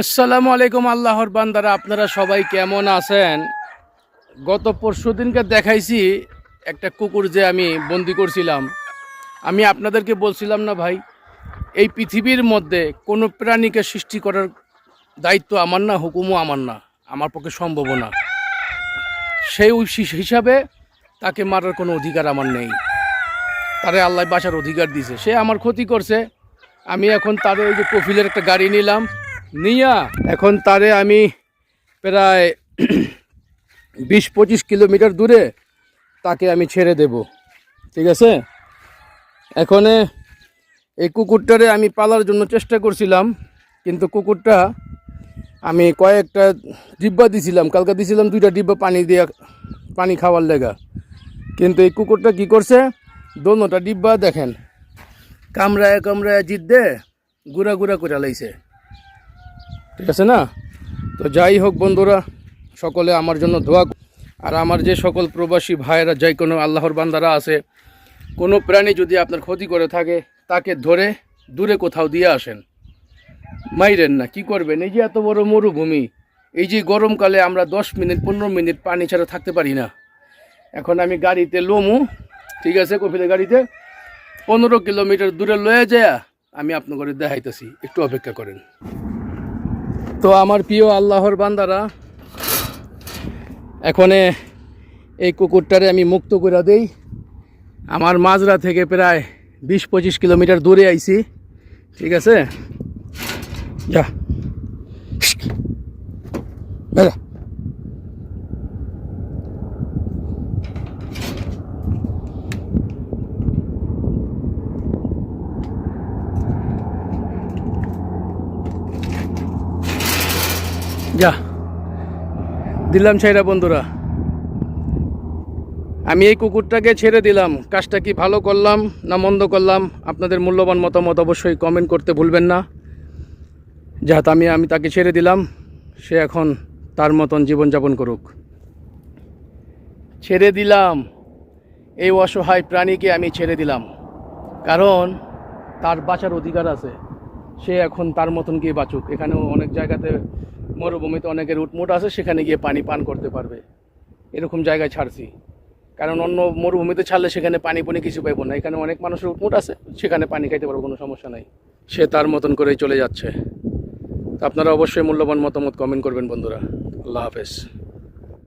আসসালামু আলাইকুম আল্লাহর বান্দারা, আপনারা সবাই কেমন আছেন? গত পরশু দিনকে দেখাইছি একটা কুকুর যে আমি বন্দি করছিলাম। আমি আপনাদেরকে বলছিলাম না ভাই, এই পৃথিবীর মধ্যে কোনো প্রাণীকে সৃষ্টি করার দায়িত্ব আমার না, হুকুমও আমার না, আমার পক্ষে সম্ভব না। সেই হিসাবে তাকে মারার কোনো অধিকার আমার নেই। তারে আল্লাহ বাসার অধিকার দিছে সে আমার ক্ষতি করছে আমি এখন তারে ওই যে কফিলের একটা গাড়ি নিলাম। নিয়া, এখন তারে আমি প্রায় বিশ পঁচিশ কিলোমিটার দূরে তাকে আমি ছেড়ে দেব। ঠিক আছে? এখানে এই কুকুরটারে আমি পালার জন্য চেষ্টা করছিলাম, কিন্তু কুকুরটা আমি কয়েকটা ডিব্বা দিছিলাম। কালকে দিছিলাম দুইটা ডিব্বা পানি দিয়ে, পানি খাওয়ার লেগা। কিন্তু এই কুকুরটা কি করছে? দোনোটা ডিব্বা দেখেন। কামড়ায় কামড়ায় জিত দে গুড়া গুড়া করে লাইছে। ঠিক আছে না? তো যাই হোক বন্ধুরা, সকলে আমার জন্য দোয়া আর আমার যে সকল প্রবাসী ভাইয়েরা যাই কোনো আল্লাহর বান্দারা আছে, কোনো প্রাণী যদি আপনার ক্ষতি করে থাকে, তাকে ধরে দূরে কোথাও দিয়ে আসেন। মাইরেন না, কি করবেন? এই যে এত বড় মরুভূমি, এই যে গরমকালে আমরা দশ মিনিট, পনেরো মিনিট পানি ছাড়া থাকতে পারি না। এখন আমি গাড়িতে লোমু, ঠিক আছে, কফিলের গাড়িতে পনেরো কিলোমিটার দূরে লয়ে যায়, আমি আপনাদের দেখাইতেছি। একটু অপেক্ষা করেন। তো আমার প্রিয় আল্লাহর বান্দারা, এখনে এই কুকুরটারে আমি মুক্ত করে দেই। আমার মাজরা থেকে প্রায় বিশ পঁচিশ কিলোমিটার দূরে আইছি। ঠিক আছে? যা। বেড়া। যা। দিলাম ছাইরা বন্ধুরা। আমি এই কুকুরটাকে ছেড়ে দিলাম। কাজটা কি ভালো করলাম না মন্দ করলাম? আপনাদের মূল্যবান মতামত অবশ্যই কমেন্ট করতে ভুলবেন না। যাহাত আমি আমি তাকে ছেড়ে দিলাম। সে এখন তার মতন জীবনযাপন করুক। ছেড়ে দিলাম। এই অসহায় প্রাণীকে আমি ছেড়ে দিলাম। কারণ তার বাঁচার অধিকার আছে। সে এখন তার মতন গিয়ে বাঁচুক। এখানেও অনেক জায়গাতে মরুভূমিতে অনেকের উটমুট আছে, সেখানে গিয়ে পানি পান করতে পারবে। এরকম জায়গায় ছাড়ছি। কারণ অন্য মরুভূমিতে ছাড়লে সেখানে পানি পুনি কিছু পাইব না। এখানে অনেক মানুষের উটমুট আছে, সেখানে পানি খাইতে পারব, কোনো সমস্যা নাই। সে তার মতন করেই চলে যাচ্ছে। আপনারা অবশ্যই মূল্যবান মতামত কমেন্ট করবেন বন্ধুরা। আল্লাহ হাফেজ।